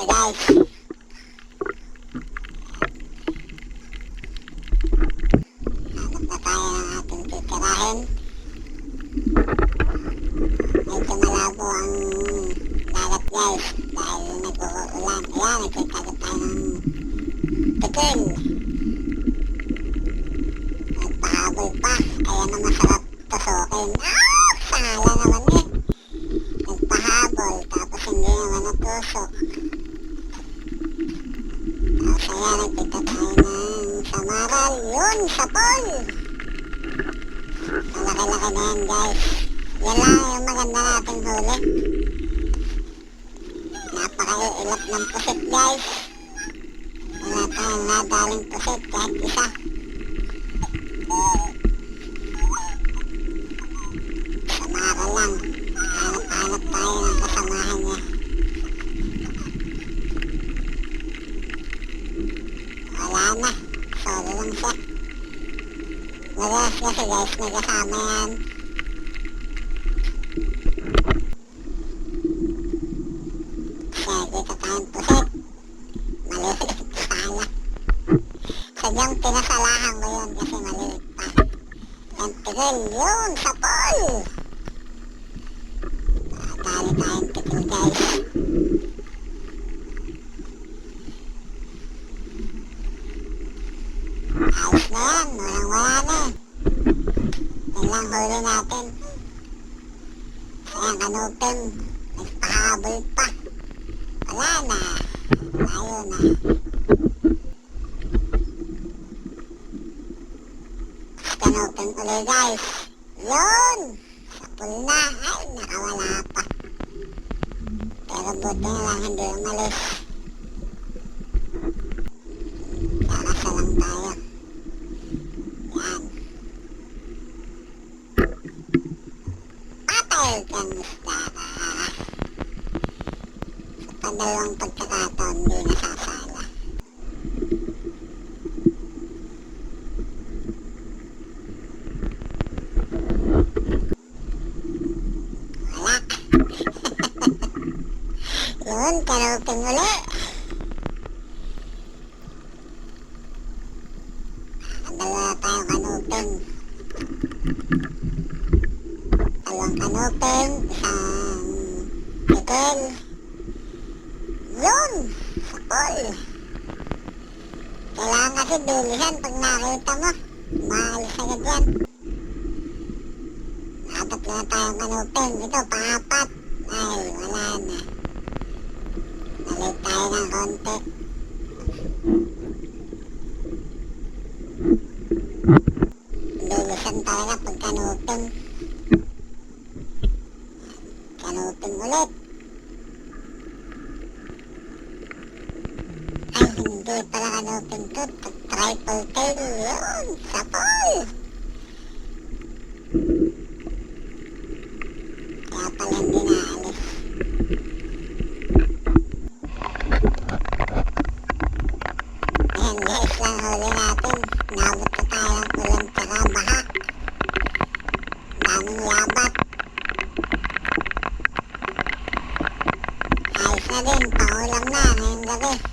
na guys. Hanap na tayo ng ating titirahin. Medyo malabo ang dagat guys dahil nag-uulan. Ayan, nagkikagat tayo ng tikin. Nagpahabol pa. Ayan ang masarap. Ah! Sala naman eh. Nagpahabol tapos hindi naman natusok. Ayan, nagkita tayo ng samaral. Yun, sa pool. Malaki-laki na yan guys. Yan lang yung maganda nating huli. Napaka-ilap ng pusit guys. Wala tayong nadaling pusit kahit isa. Samara lang. Hanap-hanap tayo ng kasamahan niya. Wala na. Solo lang siya. Madalas kasi guys, may kasama yan. Kaya dito tayong pusit. Maliit sana. Sadyang pinasalahan ko yun kasi maliit pa. Yan tigil yun sa pool. Dali tayong tigil guys. Ayos na yan, walang wala na eh. Huli natin. Ayan, kanupin. Nagpahabol pa. Wala na. Layo na. Kanupin ulit guys. Yun! Sa pool na. Ay, nakawala pa. Pero buti na lang hindi umalis. Kakasa lang tayo. Yan. Isda ka. Sa padalawang pagkakataon, di nasasala. Wala. Yun, kanupin uli. Dalawa tayong kanupin. Dalawang kanupin, isang tikel. Yun! Sa pool. Kailangan kasi bilisan pag nakita mo. Maalis agad yan. Nakatatlo na tayong kanupin. Ito, pangapat. Ay, wala na. Nalit tayo ng konti. Bilisan talaga pag kanupin. Kanupin ulit. Ay, hindi pala kanupin to. Triple tail yun. Sa pool. Kaya pala hindi naalis. Ayan guys lang huli natin. Nabot na tayo ng yabat. Na din, pangulam na ngayong gabi.